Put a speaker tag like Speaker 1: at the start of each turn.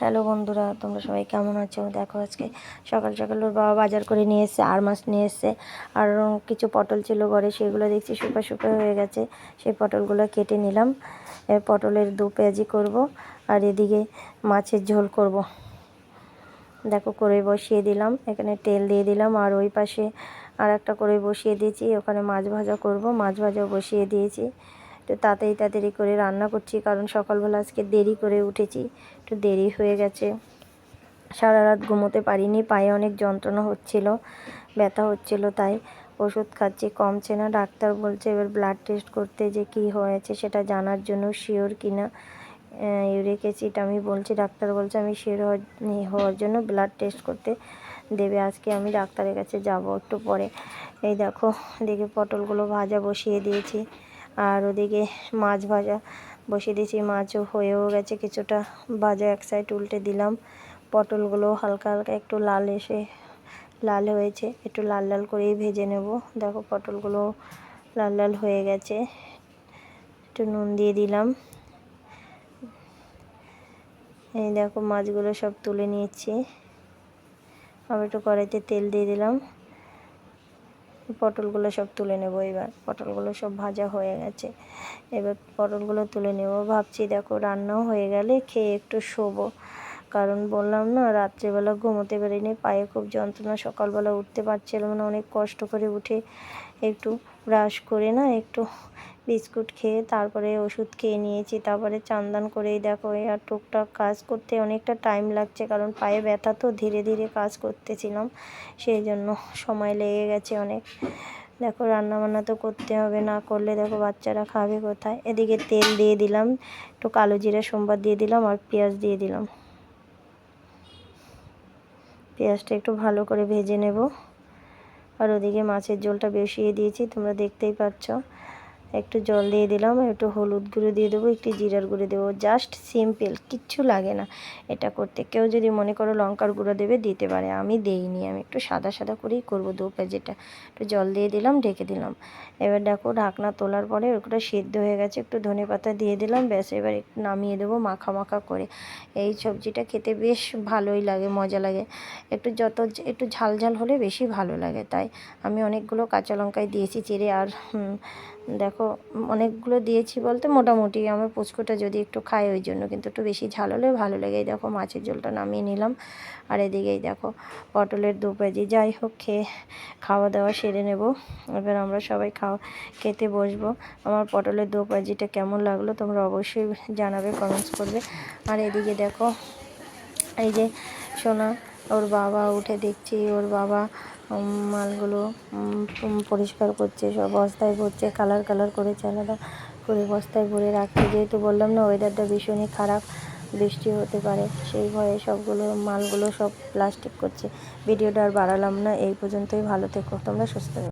Speaker 1: Hello বন্ধুরা, তোমরা সবাই কেমন আছো? দেখো আজকে সকাল সকাল ওর বাবা বাজার করে নিয়ে এসছে, আর মাছ নিয়ে এসছে, আর কিছু পটল ছিল ঘরে, সেগুলো দেখছি শুকা শুকা হয়ে গেছে, সেই পটলগুলো কেটে নিলাম। পটলের দু পেঁয়াজি করব, আর এদিকে মাছের ঝোল করব। দেখো করে বসিয়ে দিলাম, এখানে তেল দিয়ে দিলাম, আর ওই পাশে আর একটা করে বসিয়ে দিয়েছি, ওখানে মাছ ভাজা করব, মাছ ভাজাও বসিয়ে দিয়েছি। তো তাড়াতাড়ি তাড়াতাড়ি করে রান্না করছি, কারণ সকালবেলা আজকে দেরি করে উঠেছি, একটু দেরি হয়ে গেছে। সারা রাত ঘুমোতে পারিনি, পায়ে অনেক যন্ত্রণা হচ্ছিল, ব্যথা হচ্ছিল, তাই ওষুধ খাচ্ছি, কমছে না, ডাক্তার বলছে এবার ব্লাড টেস্ট করতে যে কি হয়েছে সেটা জানার জন্য শিওর কিনা ইউরিক অ্যাসিড আমি বলছি, ডাক্তার বলছে আমি শিওর হওয়ার জন্য ব্লাড টেস্ট করতে দেবে, আজকে আমি ডাক্তারের কাছে যাব একটু পরে। এই দেখো, দেখে পটলগুলো ভাজা বসিয়ে দিয়েছি। আর ওদিকে মাছ ভাজা বসিয়ে দিয়েছি, মাছও হয়েও গেছে, কিছুটা ভাজা এক সাইড উল্টে দিলাম। পটলগুলো হালকা হালকা একটু লাল এসে, লাল হয়েছে, একটু লাল লাল করেই ভেজে নেব। দেখো পটলগুলো লাল লাল হয়ে গেছে, একটু নুন দিয়ে দিলাম। এই দেখো মাছগুলো সব তুলে নিয়েছি। আবার একটু কড়াইতে তেল দিয়ে দিলাম। পটলগুলো সব তুলে নেব এবার। পটলগুলো সব ভাজা হয়ে গেছে। এবার পটলগুলো তুলে নেব। ভাবছি দেখো রান্নাও হয়ে গেলে খেয়ে একটু শোবো। কারণ বললাম না, রাত্রেবেলা ঘুমোতে পারিনি, পায়ে খুব যন্ত্রণা, সকালবেলা উঠতে পারছিলাম না, অনেক কষ্ট করে উঠে একটু ব্রাশ করে না, একটু বিস্কুট খেয়ে তারপরে ওষুধ খেয়ে নিয়েছি। তারপরে চান্দান করেই দেখো আর টুকটাক কাজ করতে অনেকটা টাইম লাগছে, কারণ পায়ে ব্যথা তো ধীরে ধীরে কাজ করতেছিলাম, সেই জন্য সময় লেগে গেছে অনেক। দেখো রান্না বান্না তো করতে হবে, না করলে দেখো বাচ্চারা খাবে কোথায়? এদিকে তেল দিয়ে দিলাম, একটু কালো জিরা সোমবার দিয়ে দিলাম আর পেঁয়াজ দিয়ে দিলাম। পেঁয়াজটা একটু ভালো করে ভেজে নেব। আর ওদিকে মাছের ঝোলটা বসিয়ে দিয়েছি তোমরা দেখতেই পাচ্ছ। একটু জল দিয়ে দিলাম, একটু হলুদ গুঁড়ো দিয়ে দেবো, একটু জিরার গুঁড়ো দেবো। জাস্ট সিম্পল কিচ্ছু লাগে না। এটা করতে কেউ যদি মনে করো লঙ্কার গুঁড়ো দেবে, দিতে পারে। আমি দেইনি, আমি একটু সাদা সাদা করেই করব দু পেঁয়াজিটা একটু জল দিয়ে দিলাম, ঢেকে দিলাম। এবার দেখো ঢাকনা তোলার পরে ওটা সিদ্ধ হয়ে গেছে, একটু ধনে পাতা দিয়ে দিলাম, ব্যাস। এবার একটু নামিয়ে দেবো মাখা মাখা করে। এই সবজিটা খেতে বেশ ভালোই লাগে, মজা লাগে। একটু যত একটু ঝাল ঝাল হলে বেশি ভালো লাগে, তাই। আমি অনেকগুলো কাঁচা লঙ্কায় দিয়েছি, চিড়ে আর দেখো, অনেকগুলো দিয়েছি বলতে মোটামুটি। আমার পুচকোটা যদি একটু খায়, ওই জন্য কিন্তু একটু বেশি ঝাল হলে ভালো লাগে। দেখো, মাছের ঝোলটা নামিয়ে নিলাম। আর এদিকেই দেখো, পটলের দু পেজি যাই হোক, খেয়ে খাওয়া দাওয়া সেরে নেব। এবার আমরা সবাই খাওয়া, খেতে বসবো। আমার পটলের দু পেজিটা কেমন লাগল তোমরা অবশ্যই জানাবে, কমেন্টস করবে। আর এদিকে দেখো, এই যে সোনা ওর বাবা উঠে দেখছি, ওর বাবা মালগুলো পরিষ্কার করছে, সব বস্তায় ভরছে, কালার কালার করে আলাদা করে বস্তায় ভরে রাখছে। যেহেতু বললাম না ওয়েদারটা ভীষণই খারাপ, বৃষ্টি হতে পারে, সেই ভয়ে সবগুলো, মালগুলো সব প্লাস্টিক করছে। ভিডিওটা আর বাড়ালাম না, এই পর্যন্তই, ভালো থেকো, তোমরা সুস্থ